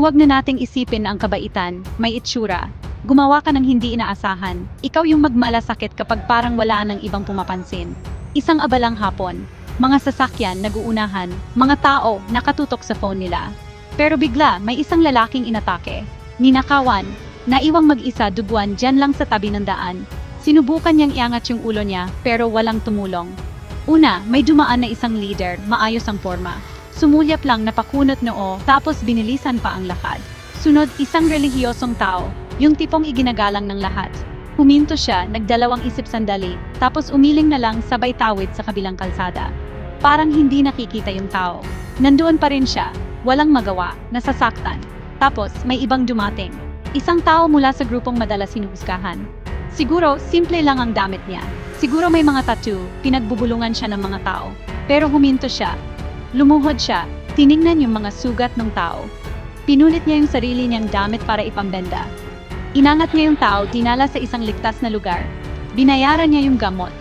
Huwag na nating isipin ang kabaitan, may itsura. Gumawa ka ng hindi inaasahan. Ikaw yung magmalasakit kapag parang wala nang ibang pumapansin. Isang abalang hapon, mga sasakyan naguunahan, mga tao nakatutok sa phone nila. Pero bigla, may isang lalaking inatake. Ninakawan, naiwang mag-isa duguan dyan lang sa tabi ng daan. Sinubukan niyang iangat yung ulo niya, pero walang tumulong. Una, may dumaan na isang leader, maayos ang forma. Sumulyap lang napakunot noo, tapos binilisan pa ang lakad. Sunod, isang relihiyosong tao, yung tipong iginagalang ng lahat. Huminto siya, nagdalawang isip sandali, tapos umiling na lang sabay tawid sa kabilang kalsada. Parang hindi nakikita yung tao. Nandoon pa rin siya, walang magawa, nasasaktan. Tapos, may ibang dumating. Isang tao mula sa grupong madalas hinuhusgahan. Siguro, simple lang ang damit niya. Siguro may mga tattoo, pinagbubulungan siya ng mga tao. Pero huminto siya. Lumuhod siya, tiningnan yung mga sugat ng tao. Pinunit niya yung sarili niyang damit para ipambenda. Inangat niya yung tao, dinala sa isang ligtas na lugar. Binayaran niya yung gamot.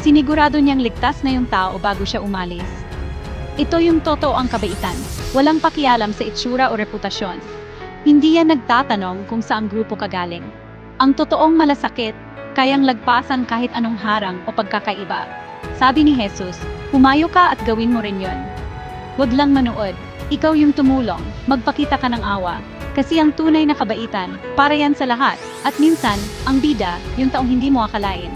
Sinigurado niyang ligtas na yung tao bago siya umalis. Ito yung totoo ang kabaitan. Walang pakialam sa itsura o reputasyon. Hindi yan nagtatanong kung saan grupo ka galing. Ang totoong malasakit, kayang lagpasan kahit anong harang o pagkakaiba. Sabi ni Jesus, humayo ka at gawin mo rin yon. Huwag lang manood. Ikaw yung tumulong, magpakita ka ng awa. Kasi ang tunay na kabaitan, para yan sa lahat. At minsan, ang bida, yung taong hindi mo akalain.